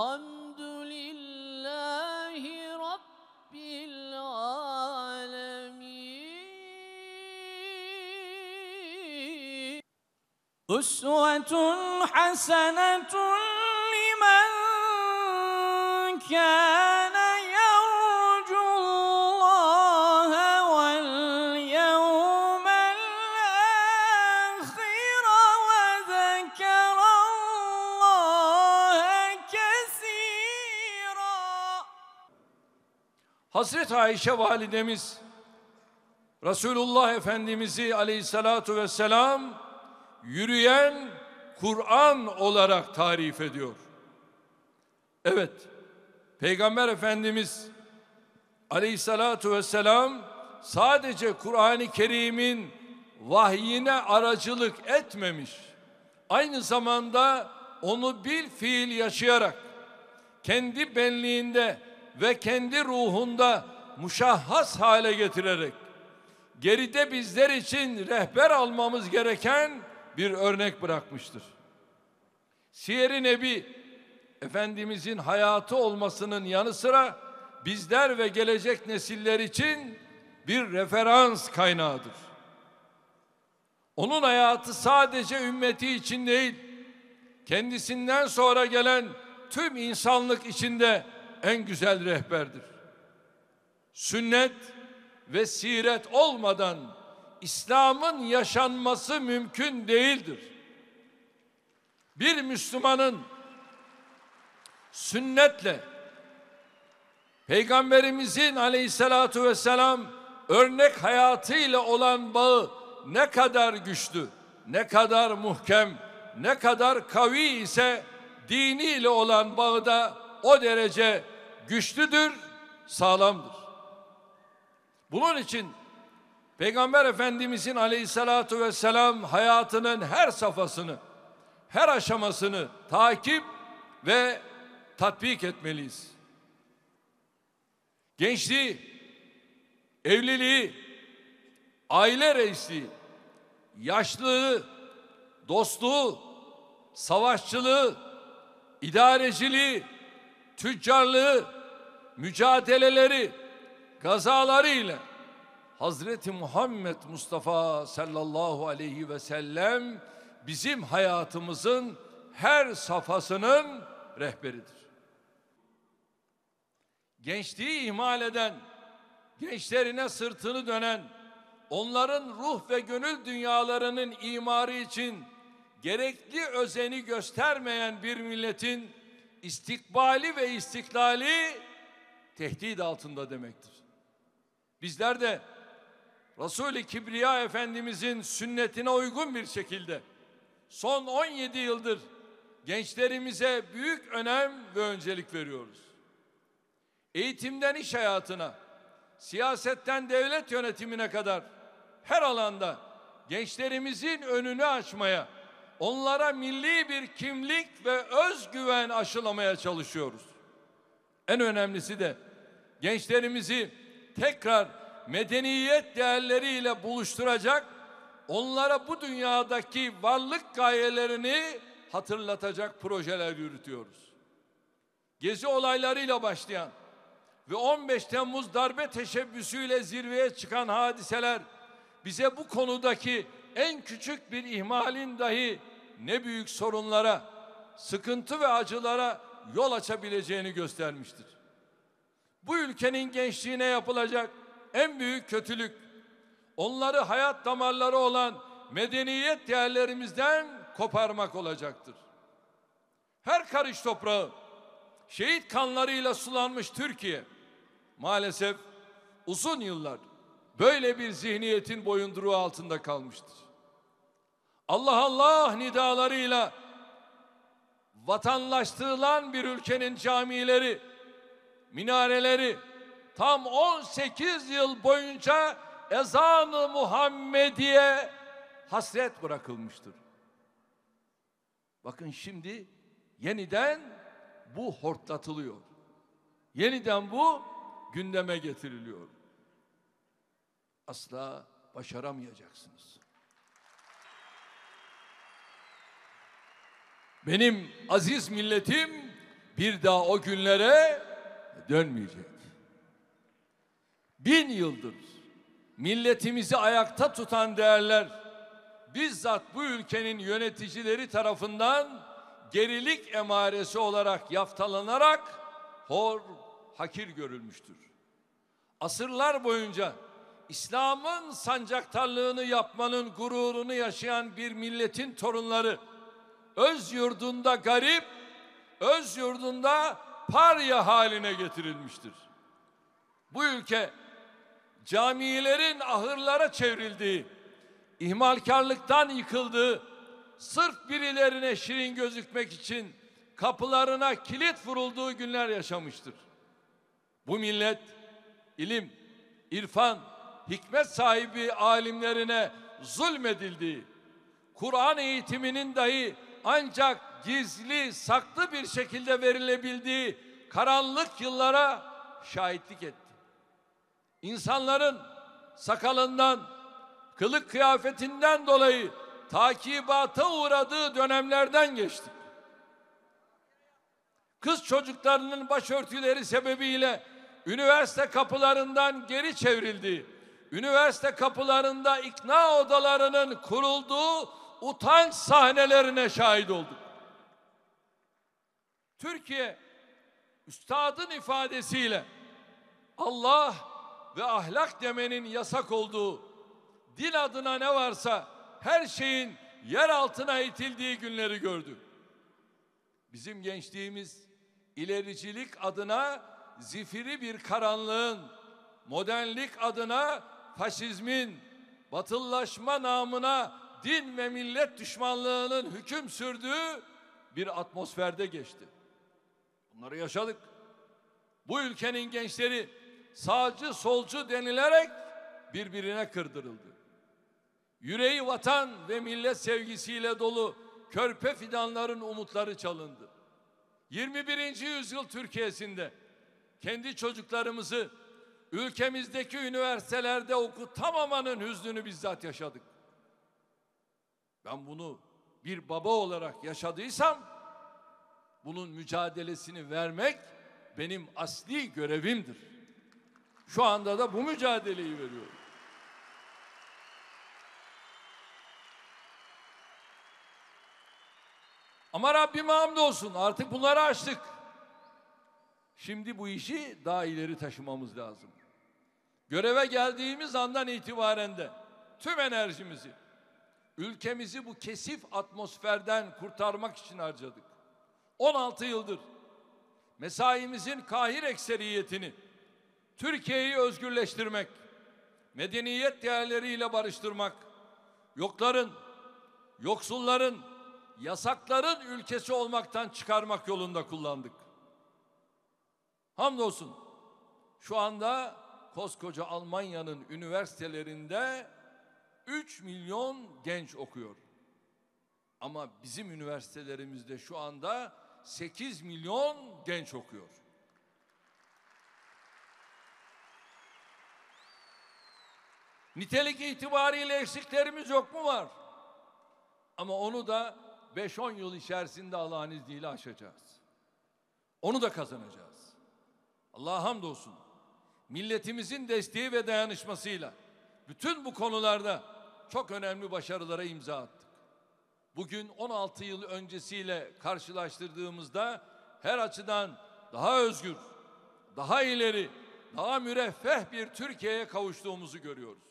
الحمد لله رب العالمين. أسوة حسنة لمن كان Hazreti Ayşe validemiz Resulullah Efendimiz'i aleyhissalatu vesselam yürüyen Kur'an olarak tarif ediyor. Evet, Peygamber Efendimiz aleyhissalatu vesselam sadece Kur'an-ı Kerim'in vahyine aracılık etmemiş. Aynı zamanda onu bil fiil yaşayarak kendi benliğinde ve kendi ruhunda muşahhas hale getirerek geride bizler için rehber almamız gereken bir örnek bırakmıştır. Siyer-i Nebi Efendimizin hayatı olmasının yanı sıra bizler ve gelecek nesiller için bir referans kaynağıdır. Onun hayatı sadece ümmeti için değil, kendisinden sonra gelen tüm insanlık içinde en güzel rehberdir. Sünnet ve siret olmadan İslam'ın yaşanması mümkün değildir. Bir Müslümanın sünnetle Peygamberimizin aleyhissalatu vesselam örnek hayatıyla olan bağı ne kadar güçlü, ne kadar muhkem, ne kadar kavi ise diniyle olan bağı da o derece güçlüdür, sağlamdır. Bunun için Peygamber Efendimizin aleyhissalatu vesselam hayatının her safhasını, her aşamasını takip ve tatbik etmeliyiz. Gençliği, evliliği, aile reisliği, yaşlılığı, dostluğu, savaşçılığı, idareciliği, tüccarlığı, mücadeleleri, gazaları ile Hazreti Muhammed Mustafa sallallahu aleyhi ve sellem bizim hayatımızın her safhasının rehberidir. Gençliği ihmal eden, gençlerine sırtını dönen, onların ruh ve gönül dünyalarının imarı için gerekli özeni göstermeyen bir milletin istikbali ve istiklali tehdit altında demektir. Bizler de Resul-i Kibriya Efendimizin sünnetine uygun bir şekilde son 17 yıldır gençlerimize büyük önem ve öncelik veriyoruz. Eğitimden iş hayatına, siyasetten devlet yönetimine kadar her alanda gençlerimizin önünü açmaya, onlara milli bir kimlik ve özgüven aşılamaya çalışıyoruz. En önemlisi de gençlerimizi tekrar medeniyet değerleriyle buluşturacak, onlara bu dünyadaki varlık gayelerini hatırlatacak projeler yürütüyoruz. Gezi olaylarıyla başlayan ve 15 Temmuz darbe teşebbüsüyle zirveye çıkan hadiseler bize bu konudaki en küçük bir ihmalin dahi ne büyük sorunlara, sıkıntı ve acılara yol açabileceğini göstermiştir. Bu ülkenin gençliğine yapılacak en büyük kötülük onları hayat damarları olan medeniyet değerlerimizden koparmak olacaktır. Her karış toprağı şehit kanlarıyla sulanmış Türkiye maalesef uzun yıllar böyle bir zihniyetin boyunduruğu altında kalmıştır. Allah Allah nidalarıyla vatanlaştırılan bir ülkenin camileri, minareleri tam 18 yıl boyunca ezanı Muhammediye hasret bırakılmıştır. Bakın şimdi yeniden bu hortlatılıyor. Yeniden bu gündeme getiriliyor. Asla başaramayacaksınız. Benim aziz milletim bir daha o günlere dönmeyecek. Bin yıldır milletimizi ayakta tutan değerler, bizzat bu ülkenin yöneticileri tarafından gerilik emaresi olarak yaftalanarak hor, hakir görülmüştür. Asırlar boyunca İslam'ın sancaktarlığını yapmanın gururunu yaşayan bir milletin torunları öz yurdunda garip, öz yurdunda parya haline getirilmiştir. Bu ülke camilerin ahırlara çevrildiği, ihmalkarlıktan yıkıldığı, sırf birilerine şirin gözükmek için kapılarına kilit vurulduğu günler yaşamıştır. Bu millet ilim, irfan, hikmet sahibi alimlerine zulmedildiği, Kur'an eğitiminin dahi ancak gizli, saklı bir şekilde verilebildiği karanlık yıllara şahitlik etti. İnsanların sakalından, kılık kıyafetinden dolayı takibata uğradığı dönemlerden geçtik. Kız çocuklarının başörtüleri sebebiyle üniversite kapılarından geri çevrildiği, üniversite kapılarında ikna odalarının kurulduğu utanç sahnelerine şahit olduk. Türkiye üstadın ifadesiyle Allah ve ahlak demenin yasak olduğu, din adına ne varsa her şeyin yer altına itildiği günleri gördü. Bizim gençliğimiz ilericilik adına zifiri bir karanlığın, modernlik adına faşizmin, batıllaşma namına din ve millet düşmanlığının hüküm sürdüğü bir atmosferde geçti. Bunları yaşadık. Bu ülkenin gençleri sağcı solcu denilerek birbirine kırdırıldı. Yüreği vatan ve millet sevgisiyle dolu körpe fidanların umutları çalındı. 21. yüzyıl Türkiye'sinde kendi çocuklarımızı ülkemizdeki üniversitelerde okutamamanın hüznünü bizzat yaşadık. Ben bunu bir baba olarak yaşadıysam bunun mücadelesini vermek benim asli görevimdir. Şu anda da bu mücadeleyi veriyorum. Ama Rabbime hamdolsun artık bunları açtık. Şimdi bu işi daha ileri taşımamız lazım. Göreve geldiğimiz andan itibaren de tüm enerjimizi ülkemizi bu kesif atmosferden kurtarmak için harcadık. 16 yıldır mesaimizin kahir ekseriyetini Türkiye'yi özgürleştirmek, medeniyet değerleriyle barıştırmak, yokların, yoksulların, yasakların ülkesi olmaktan çıkarmak yolunda kullandık. Hamdolsun şu anda koskoca Almanya'nın üniversitelerinde 3 milyon genç okuyor. Ama bizim üniversitelerimizde şu anda 8 milyon genç okuyor. Nitelik itibariyle eksiklerimiz yok mu var? Ama onu da 5-10 yıl içerisinde Allah'ın izniyle aşacağız. Onu da kazanacağız. Allah'a hamdolsun. Milletimizin desteği ve dayanışmasıyla bütün bu konularda çok önemli başarılara imza attık. Bugün 16 yıl öncesiyle karşılaştırdığımızda her açıdan daha özgür, daha ileri, daha müreffeh bir Türkiye'ye kavuştuğumuzu görüyoruz.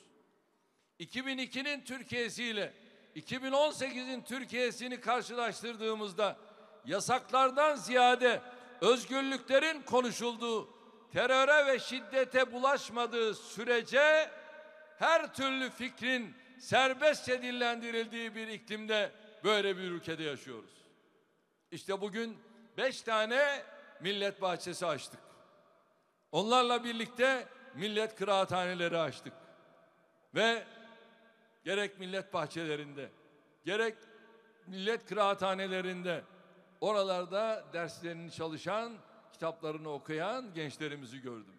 2002'nin Türkiye'siyle 2018'in Türkiye'sini karşılaştırdığımızda yasaklardan ziyade özgürlüklerin konuşulduğu, teröre ve şiddete bulaşmadığı sürece her türlü fikrin serbestçe dillendirildiği bir iklimde böyle bir ülkede yaşıyoruz. İşte bugün beş tane millet bahçesi açtık. Onlarla birlikte millet kıraathaneleri açtık. Ve gerek millet bahçelerinde, gerek millet kıraathanelerinde oralarda derslerini çalışan, kitaplarını okuyan gençlerimizi gördüm.